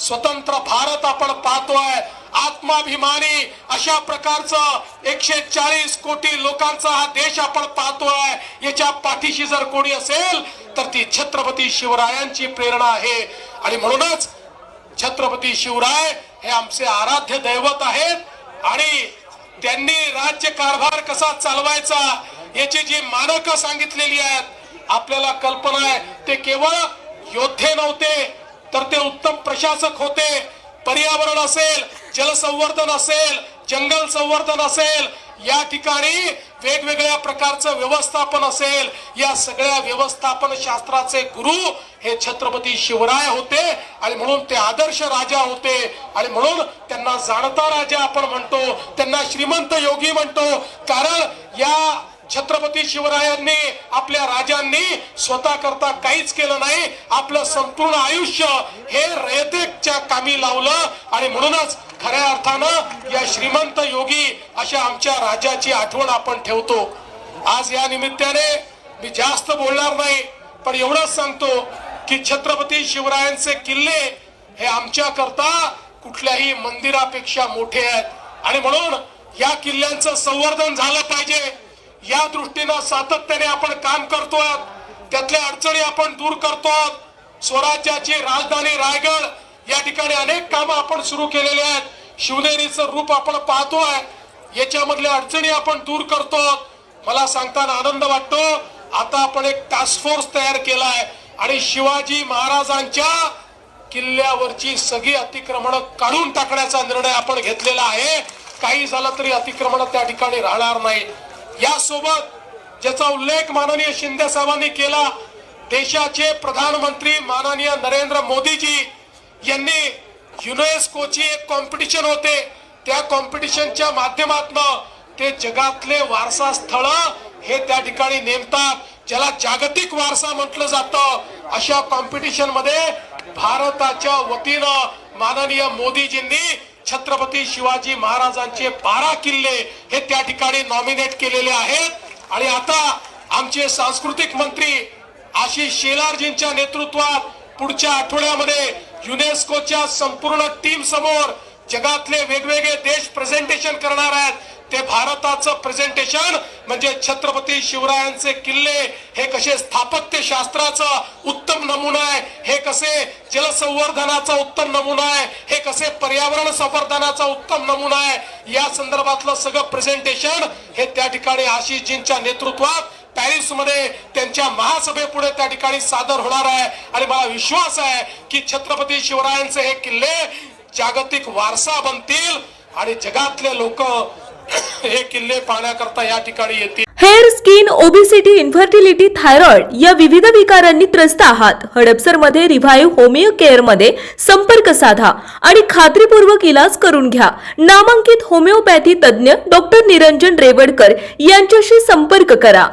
स्वतंत्र भारत आपण पाहतोय. आत्माभिमानी अशा प्रकारचं एकशे चाळीस कोटी लोकांचा हा देश आपण पाहतोय. याच्या पाठीशी जर कोणी असेल तर ती छत्रपती शिवरायांची प्रेरणा आहे. आणि म्हणूनच छत्रपती शिवराय हे आमचे आराध्य दैवत आहेत. आणि त्यांनी राज्य कारभार कसा चालवायचा याची जी मानक सांगितलेली आहेत आपल्याला कल्पना आहे ते केवळ योद्धे नव्हते तर ते उत्तम प्रशासक होते. पर्यावरण असेल जलसंवर्धन असेल जंगल संवर्धन असेल या ठिकाणी वेगवेगळ्या प्रकारचं व्यवस्थापन असेल. या सगळ्या व्यवस्थापन शास्त्राचे गुरु हे छत्रपती शिवराय होते आणि म्हणून ते आदर्श राजा होते. आणि म्हणून त्यांना जाणता राजा आपण म्हणतो त्यांना श्रीमंत योगी म्हणतो. कारण या छत्रपती शिवरायांनी आपल्या राजांनी स्वतः करता काहीच केलं नाही. आपलं संपूर्ण आयुष्य हे रयतेच्या कामी लावलं आणि म्हणूनच खऱ्या अर्थानं या श्रीमंत योगी अशा आमच्या राजाची आठवण आपण ठेवतो. आज या निमित्ताने मी जास्त बोलणार नाही पण एवढंच सांगतो की छत्रपती शिवरायांचे किल्ले हे आमच्या करता कुठल्याही मंदिरापेक्षा मोठे आहेत. आणि म्हणून या किल्ल्यांचं संवर्धन झालं पाहिजे. या दृष्टीनं सातत्याने आपण काम करतोय. त्यातल्या अडचणी आपण दूर करतो स्वराज्याची राजधानी रायगड या ठिकाणी अनेक कामं आपण सुरू केलेले आहेत. शिवनेरीचं रूप आपण पाहतोय. याच्यामधल्या अडचणी आपण दूर करतो मला सांगताना आनंद वाटतो. आता आपण एक टास्क फोर्स तयार केलाय. आणि शिवाजी महाराजांच्या किल्ल्यावरची सगळी अतिक्रमण काढून टाकण्याचा निर्णय आपण घेतलेला आहे. काही झालं तरी अतिक्रमण त्या ठिकाणी राहणार नाही. यासोबत ज्याचा उल्लेख माननीय शिंदे साहेबांनी केला देशाचे प्रधानमंत्री माननीय नरेंद्र मोदीजी यांनी युनेस्कोची एक कॉम्पिटिशन होते. त्या कॉम्पिटिशनच्या माध्यमातून ते जगातले वारसा स्थळ हे त्या ठिकाणी नेमतात ज्याला जागतिक वारसा म्हटलं जातं. अशा कॉम्पिटिशनमध्ये भारताच्या वतीनं माननीय मोदीजींनी छत्रपती शिवाजी महाराजांचे बारा किल्ले हे त्या ठिकाणी नॉमिनेट केलेले आहेत. आणि आता आमचे सांस्कृतिक मंत्री आशिष शेलारजींच्या नेतृत्वात पुढच्या आठवड्यामध्ये युनेस्कोच्या संपूर्ण टीम समोर जगातले वेगवेगळे देश प्रेझेंटेशन करणार आहेत. ते भारताचं प्रेझेंटेशन म्हणजे छत्रपती शिवरायांचे किल्ले हे कसे स्थापत्य शास्त्राचा उत्तम नमुना आहे हे कसे जलसंवर्धनाचा उत्तम नमुना आहे हे कसे पर्यावरण संवर्धनाचा उत्तम नमुना आहे या संदर्भातलं सगळं प्रेझेंटेशन हे त्या ठिकाणी आशिषजींच्या नेतृत्वात पॅरिसमध्ये त्यांच्या महासभेपुढे त्या ठिकाणी सादर होणार आहे. आणि मला विश्वास आहे की छत्रपती शिवरायांचे हे किल्ले जागतिक वारसा बनतील आणि जगातले लोक हे किल्ले पाहण्याकरता या ठिकाणी येतील. Hair skin obesity infertility thyroid या विविध विकारांनी त्रस्त आहात. हडपसरमध्ये रिव्हाइव्ह होमिओ केअरमध्ये संपर्क साधा आणि खात्रीपूर्वक इलाज करून घ्या. नामांकित होमिओपॅथी तज्ज्ञ डॉक्टर निरंजन रेवडकर यांच्याशी संपर्क करा.